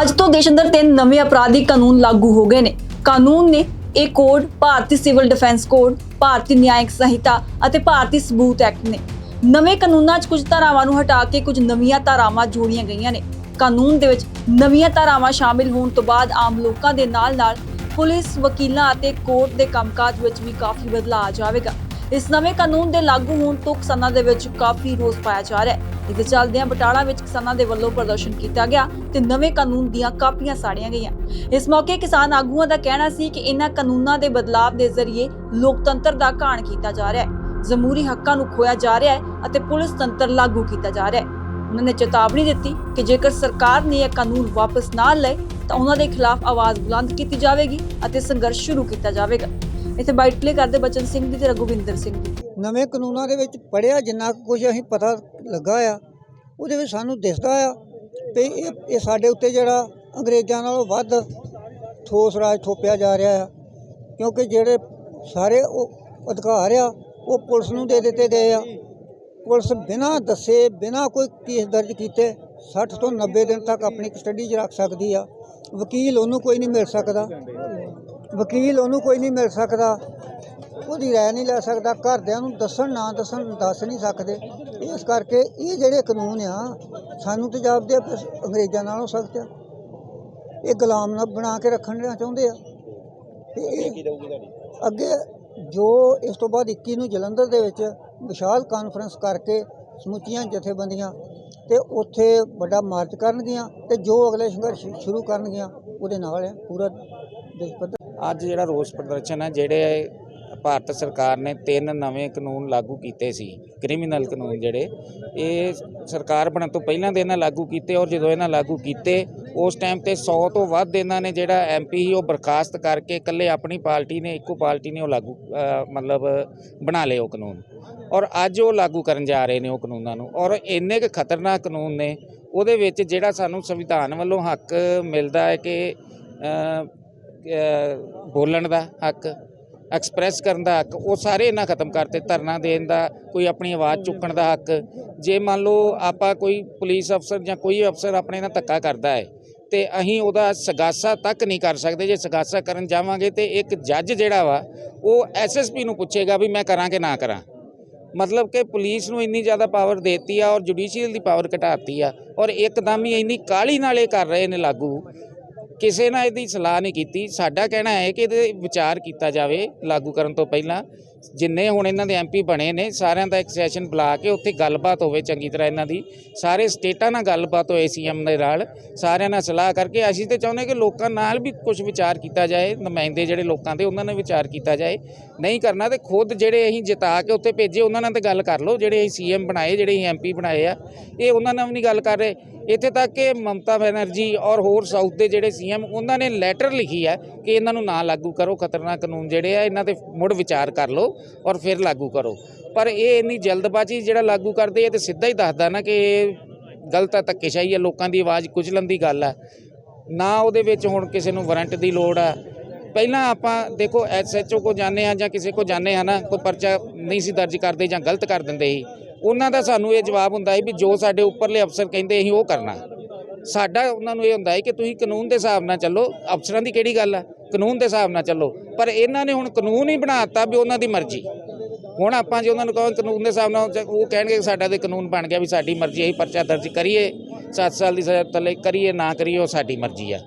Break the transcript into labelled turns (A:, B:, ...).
A: ਅੱਜ ਤੋਂ ਦੇਸ਼ ਅੰਦਰ ਤਿੰਨ ਨਵੇਂ ਅਪਰਾਧਿਕ ਕਾਨੂੰਨ ਲਾਗੂ ਹੋ ਗਏ ਨੇ। ਕਾਨੂੰਨ ਨੇ ਇਹ code, Bharatiya civil defence code, Bharatiya Nyayik Sanhita ਅਤੇ ਭਾਰਤੀ ਸਬੂਤ ਐਕਟ ਨੇ। ਨਵੇਂ ਕਾਨੂੰਨਾਂ 'ਚ ਕੁਝ ਧਾਰਾਵਾਂ ਨੂੰ ਹਟਾ ਕੇ ਕੁਝ ਨਵੀਆਂ ਧਾਰਾਵਾਂ ਜੋੜੀਆਂ ਗਈਆਂ ਨੇ। ਕਾਨੂੰਨ ਦੇ ਵਿੱਚ ਨਵੀਆਂ ਧਾਰਾਵਾਂ ਸ਼ਾਮਿਲ ਹੋਣ ਤੋਂ ਬਾਅਦ ਆਮ ਲੋਕਾਂ ਦੇ ਨਾਲ-ਨਾਲ ਪੁਲਿਸ ਵਕੀਲਾਂ ਅਤੇ ਕੋਰਟ ਦੇ ਕੰਮਕਾਜ ਵਿੱਚ ਵੀ ਕਾਫੀ ਬਦਲਾਅ ਆ ਜਾਵੇਗਾ। ਇਸ ਨਵੇਂ ਕਾਨੂੰਨ ਦੇ ਲਾਗੂ ਹੋਣ ਤੋਂ ਕਿਸਾਨਾਂ ਦੇ ਵਿੱਚ ਕਾਫੀ ਰੋਸ ਪਾਇਆ ਜਾ ਰਿਹਾ ਹੈ। ਇਸ ਦੇ ਚੱਲਦਿਆਂ ਬਟਾਲਾ ਵਿੱਚ ਕਿਸਾਨਾਂ ਦੇ ਵੱਲੋਂ ਪ੍ਰਦਰਸ਼ਨ ਕੀਤਾ ਗਿਆ ਤੇ ਨਵੇਂ ਕਾਨੂੰਨ ਦੀਆਂ ਕਾਪੀਆਂ ਸਾੜੀਆਂ ਗਈਆਂ। ਇਸ ਮੌਕੇ ਕਿਸਾਨ ਆਗੂਆਂ ਦਾ ਕਹਿਣਾ ਸੀ ਕਿ ਇਹਨਾਂ ਕਾਨੂੰਨਾਂ ਦੇ ਬਦਲਾਅ ਦੇ ਜ਼ਰੀਏ ਲੋਕਤੰਤਰ ਦਾ ਘਾਣ ਕੀਤਾ ਜਾ ਰਿਹਾ ਹੈ। ਜ਼ਮੂਰੀ ਹੱਕਾਂ ਨੂੰ ਖੋਇਆ ਜਾ ਰਿਹਾ ਹੈ ਅਤੇ ਪੁਲਿਸ ਤੰਤਰ ਲਾਗੂ ਕੀਤਾ ਜਾ ਰਿਹਾ ਹੈ। ਉਹਨਾਂ ਨੇ ਚੇਤਾਵਨੀ ਦਿੱਤੀ ਕਿ ਜੇਕਰ ਸਰਕਾਰ ਨੇ ਇਹ ਕਾਨੂੰਨ ਵਾਪਸ ਨਾ ਲਏ ਤਾਂ ਉਹਨਾਂ ਦੇ ਖਿਲਾਫ ਆਵਾਜ਼ ਬੁਲੰਦ ਕੀਤੀ ਜਾਵੇਗੀ ਅਤੇ ਸੰਘਰਸ਼ ਸ਼ੁਰੂ ਕੀਤਾ ਜਾਵੇਗਾ। ਇੱਥੇ ਬਾਈਟ ਪਲੇ ਕਰਦੇ ਬਚਨ ਸਿੰਘ ਦੀ ਤੇ ਰਘੁਵਿੰਦਰ ਸਿੰਘ ਦੀ
B: ਨਵੇਂ ਕਾਨੂੰਨਾਂ ਦੇ ਵਿੱਚ ਪੜਿਆ ਜਿੰਨਾ ਕੁਝ ਅਸੀਂ ਪਤਾ ਲੱਗਾ ਆ, ਉਹਦੇ ਵਿੱਚ ਸਾਨੂੰ ਦਿਸਦਾ ਆ ਤੇ ਇਹ ਇਹ ਸਾਡੇ ਉੱਤੇ ਜਿਹੜਾ ਅੰਗਰੇਜ਼ਾਂ ਨਾਲੋਂ ਵੱਧ ਠੋਸ ਰਾਜ ਥੋਪਿਆ ਜਾ ਰਿਹਾ ਆ, ਕਿਉਂਕਿ ਜਿਹੜੇ ਸਾਰੇ ਉਹ ਅਧਿਕਾਰ ਆ, ਉਹ ਪੁਲਿਸ ਨੂੰ ਦੇ ਦਿੱਤੇ ਗਏ ਆ। ਪੁਲਿਸ ਬਿਨਾਂ ਦੱਸੇ, ਬਿਨਾਂ ਕੋਈ ਕੇਸ ਦਰਜ ਕੀਤੇ 60 ਤੋਂ 90 ਦਿਨ ਤੱਕ ਆਪਣੀ ਕਸਟਡੀ 'ਚ ਰੱਖ ਸਕਦੀ ਆ। ਵਕੀਲ ਉਹਨੂੰ ਕੋਈ ਨਹੀਂ ਮਿਲ ਸਕਦਾ। ਵਕੀਲ ਉਹਨੂੰ ਕੋਈ ਨਹੀਂ ਮਿਲ ਸਕਦਾ। ਉਹਦੀ ਰਾਏ ਨਹੀਂ ਲੈ ਸਕਦਾ। ਘਰਦਿਆਂ ਨੂੰ ਦੱਸਣ ਨਾ ਦੱਸਣ ਦੱਸ ਨਹੀਂ ਸਕਦੇ। ਇਸ ਕਰਕੇ ਇਹ ਜਿਹੜੇ ਕਾਨੂੰਨ ਆ ਸਾਨੂੰ ਤੇ ਜਾਪਦੇ ਆ ਅੰਗਰੇਜ਼ਾਂ ਨਾਲੋਂ ਸਖਤ ਆ। ਇਹ ਗੁਲਾਮ ਨਾ ਬਣਾ ਕੇ ਰੱਖਣ ਦੇਣਾ ਚਾਹੁੰਦੇ ਆ। ਅੱਗੇ ਜੋ ਇਸ ਤੋਂ ਬਾਅਦ 21 ਨੂੰ ਜਲੰਧਰ ਦੇ ਵਿੱਚ ਵਿਸ਼ਾਲ ਕਾਨਫਰੰਸ ਕਰਕੇ ਸਮੁੱਚੀਆਂ ਜਥੇਬੰਦੀਆਂ ਤੇ ਉੱਥੇ ਵੱਡਾ ਮਾਰਚ ਕਰਨਗੀਆਂ ਤੇ ਜੋ ਅਗਲੇ ਸੰਘਰਸ਼ ਸ਼ੁਰੂ ਕਰਨਗੀਆਂ ਉਹਦੇ ਨਾਲ ਹੈ ਪੂਰਾ ਦੇਸ਼ ਪੱਧਰ
C: ਅੱਜ ਜਿਹੜਾ ਰੋਸ ਪ੍ਰਦਰਸ਼ਨ ਹੈ, ਜਿਹੜੇ ਭਾਰਤ ਸਰਕਾਰ ਨੇ ਤਿੰਨ ਨਵੇਂ ਕਾਨੂੰਨ ਲਾਗੂ ਕੀਤੇ ਸੀ, ਕ੍ਰਿਮੀਨਲ ਕਾਨੂੰਨ ਜਿਹੜੇ, ਇਹ ਸਰਕਾਰ ਬਣਨ ਤੋਂ ਪਹਿਲਾਂ ਦੇ ਇਹਨਾਂ ਲਾਗੂ ਕੀਤੇ ਔਰ ਜਦੋਂ ਇਹਨਾਂ ਲਾਗੂ ਕੀਤੇ, ਉਸ ਟਾਈਮ ਤੇ 100 ਤੋਂ ਵੱਧ ਇਹਨਾਂ ਨੇ ਜਿਹੜਾ ਐਮਪੀ ਸੀ, ਉਹ ਬਰਖਾਸਤ ਕਰਕੇ ਇਕੱਲੇ ਆਪਣੀ ਪਾਰਟੀ ਨੇ, ਇੱਕੋ ਪਾਰਟੀ ਨੇ ਉਹ ਲਾਗੂ ਮਤਲਬ ਬਣਾ ਲਏ ਉਹ ਕਾਨੂੰਨ। ਔਰ ਅੱਜ ਉਹ ਲਾਗੂ ਕਰਨ ਜਾ ਰਹੇ ਨੇ ਉਹ ਕਾਨੂੰਨਾਂ ਨੂੰ, ਔਰ ਇੰਨੇ ਕੁ ਖਤਰਨਾਕ ਕਾਨੂੰਨ ਨੇ, ਉਹਦੇ ਵਿੱਚ ਜਿਹੜਾ ਸਾਨੂੰ ਸੰਵਿਧਾਨ ਵੱਲੋਂ ਹੱਕ ਮਿਲਦਾ ਹੈ ਕਿ ਬੋਲਣ ਦਾ ਹੱਕ ਐਕਸਪ੍ਰੈਸ ਕਰਨ ਦਾ ਹੱਕ, ਉਹ ਸਾਰੇ ਇਹਨਾਂ ਖਤਮ ਕਰਤੇ, ਧਰਨਾ ਦੇਣ ਦਾ, ਕੋਈ ਆਪਣੀ ਆਵਾਜ਼ ਚੁੱਕਣ ਦਾ ਹੱਕ। ਜੇ ਮੰਨ ਲਓ ਆਪਾਂ ਕੋਈ ਪੁਲਿਸ ਅਫਸਰ ਜਾਂ ਕੋਈ ਅਫਸਰ ਆਪਣੇ ਨਾਲ ਧੱਕਾ ਕਰਦਾ ਹੈ, ਤੇ ਅਸੀਂ ਉਹਦਾ ਸਗਾਸਾ ਤੱਕ ਨਹੀਂ ਕਰ ਸਕਦੇ। ਜੇ ਸਗਾਸਾ ਕਰਨ ਜਾਵਾਂਗੇ ਤੇ ਇੱਕ ਜੱਜ ਜਿਹੜਾ ਵਾ, ਉਹ ਐਸਐਸਪੀ ਨੂੰ ਪੁੱਛੇਗਾ ਵੀ ਮੈਂ ਕਰਾਂ ਕਿ ਨਾ ਕਰਾਂ। ਮਤਲਬ ਕਿ ਪੁਲਿਸ ਨੂੰ ਇੰਨੀ ਜ਼ਿਆਦਾ ਪਾਵਰ ਦੇਤੀ ਆ ਔਰ ਜੁਡੀਸ਼ੀਅਲ ਦੀ ਪਾਵਰ ਘਟਾਤੀ ਆ, ਔਰ ਇੱਕਦਮ ਹੀ ਇੰਨੀ ਕਾਲੀ ਨਾਲ ਇਹ ਕਰ ਰਹੇ ਨੇ ਲਾਗੂ। ਕਿਸੇ ਨਾਲ ਇਹਦੀ ਸਲਾਹ ਨਹੀਂ ਕੀਤੀ। ਸਾਡਾ ਕਹਿਣਾ ਹੈ ਕਿ ਇਹਦੇ ਵਿਚਾਰ ਕੀਤਾ ਜਾਵੇ, ਲਾਗੂ ਕਰਨ ਤੋਂ ਪਹਿਲਾਂ। ਜਿੰਨੇ ਹੁਣ ਇਹਨਾਂ ਦੇ ਐਮਪੀ ਬਣੇ ਨੇ, ਸਾਰਿਆਂ ਦਾ ਇੱਕ ਸੈਸ਼ਨ ਬੁਲਾ ਕੇ ਉੱਥੇ ਗੱਲਬਾਤ ਹੋਵੇ ਚੰਗੀ ਤਰ੍ਹਾਂ ਇਹਨਾਂ ਦੀ। ਸਾਰੇ ਸਟੇਟਾਂ ਨਾਲ ਗੱਲਬਾਤ ਹੋਏ ਸੀਐਮ ਦੇ ਨਾਲ। ਸਾਰਿਆਂ ਨਾਲ ਸਲਾਹ ਕਰਕੇ ਅਸੀਂ ਤੇ ਚਾਹੁੰਦੇ ਕਿ ਲੋਕਾਂ ਨਾਲ ਵੀ ਕੁਝ ਵਿਚਾਰ ਕੀਤਾ ਜਾਏ, ਨੁਮਾਇੰਦੇ ਜਿਹੜੇ ਲੋਕਾਂ ਦੇ, ਉਹਨਾਂ ਨਾਲ ਵਿਚਾਰ ਕੀਤਾ ਜਾਏ। ਨਹੀਂ ਕਰਨਾ ਤੇ ਖੁਦ ਜਿਹੜੇ ਅਸੀਂ ਜਿਤਾ ਕੇ ਉੱਥੇ ਭੇਜੇ, ਉਹਨਾਂ ਨਾਲ ਤੇ ਗੱਲ ਕਰ ਲਓ। ਜਿਹੜੇ ਅਸੀਂ ਸੀਐਮ ਬਣਾਏ, ਜਿਹੜੇ ਅਸੀਂ ਐਮਪੀ ਬਣਾਏ ਆ, ਇਹ ਉਹਨਾਂ ਨਾਲ ਵੀ ਨਹੀਂ ਗੱਲ ਕਰ ਰਹੇ। ਇੱਥੇ ਤੱਕ ਕਿ ਮਮਤਾ ਬੈਨਰਜੀ ਔਰ ਹੋਰ ਸਾਊਥ ਦੇ ਜਿਹੜੇ ਸੀਐਮ ਉਹਨਾਂ ਨੇ ਲੈਟਰ ਲਿਖੀ ਹੈ ਕਿ ਇਹਨਾਂ ਨੂੰ ਨਾ ਲਾਗੂ ਕਰੋ, ਖਤਰਨਾਕ ਕਾਨੂੰਨ ਜਿਹੜੇ ਆ, ਇਹਨਾਂ ਤੇ ਮੁੜ ਵਿਚਾਰ ਕਰ ਲਓ। ਔਰ ਫਿਰ ਲਾਗੂ ਕਰੋ। ਪਰ ਇਹ ਇੰਨੀ ਜਲਦਬਾਜ਼ੀ ਜਿਹੜਾ ਲਾਗੂ ਕਰਦੇ ਇਹ ਤੇ ਸਿੱਧਾ ਹੀ ਦੱਸਦਾ ਨਾ ਕਿ ਇਹ ਗਲਤ ਹੈ ਧੱਕੇਸ਼ਾਹੀ ਹੈ ਲੋਕਾਂ ਦੀ ਆਵਾਜ਼ ਕੁਚਲਣ ਦੀ ਗੱਲ ਹੈ ਨਾ ਉਹਦੇ ਵਿੱਚ ਹੁਣ ਕਿਸੇ ਨੂੰ ਵਾਰੰਟ ਦੀ ਲੋੜ ਆ। ਪਹਿਲਾਂ ਆਪਾਂ ਦੇਖੋ ਐਸਐਚਓ ਕੋ ਜਾਂਦੇ ਆ ਜਾਂ ਕਿਸੇ ਕੋ ਜਾਂਦੇ ਆ ਨਾ, ਕੋਈ ਪਰਚਾ ਨਹੀਂ ਸੀ ਦਰਜ ਕਰਦੇ ਜਾਂ ਗਲਤ ਕਰ ਦਿੰਦੇ ਸੀ। ਉਹਨਾਂ ਦਾ ਸਾਨੂੰ ਇਹ ਜਵਾਬ ਹੁੰਦਾ ਸੀ ਵੀ ਜੋ ਸਾਡੇ ਉੱਪਰਲੇ ਅਫਸਰ ਕਹਿੰਦੇ ਅਸੀਂ ਉਹ ਕਰਨਾ। ਸਾਡਾ ਉਹਨਾਂ ਨੂੰ ਇਹ ਹੁੰਦਾ ਹੈ ਕਿ ਤੁਸੀਂ ਕਾਨੂੰਨ ਦੇ ਹਿਸਾਬ ਨਾਲ ਚੱਲੋ, ਅਫਸਰਾਂ ਦੀ ਕਿਹੜੀ ਗੱਲ ਆ? ਕਾਨੂੰਨ ਦੇ ਹਿਸਾਬ ਨਾਲ ਚੱਲੋ। ਪਰ ਇਹਨਾਂ ਨੇ ਹੁਣ ਕਾਨੂੰਨ ਹੀ ਬਣਾਤਾ ਵੀ ਉਹਨਾਂ ਦੀ ਮਰਜ਼ੀ। ਹੁਣ ਆਪਾਂ ਜੇ ਉਹਨਾਂ ਨੂੰ ਕਹੋ ਕਾਨੂੰਨ ਦੇ ਹਿਸਾਬ ਨਾਲ ਉਹ ਕਹਿਣਗੇ ਕਿ ਸਾਡਾ ਤੇ ਕਾਨੂੰਨ ਬਣ ਗਿਆ ਵੀ ਸਾਡੀ ਮਰਜ਼ੀ ਹੈ ਪਰਚਾ ਦਰਜ ਕਰੀਏ 7 ਸਾਲ ਦੀ ਸਜ਼ਾ ਥੱਲੇ ਕਰੀਏ, ਨਾ ਕਰੀਏ, ਉਹ ਸਾਡੀ ਮਰਜ਼ੀ ਆ।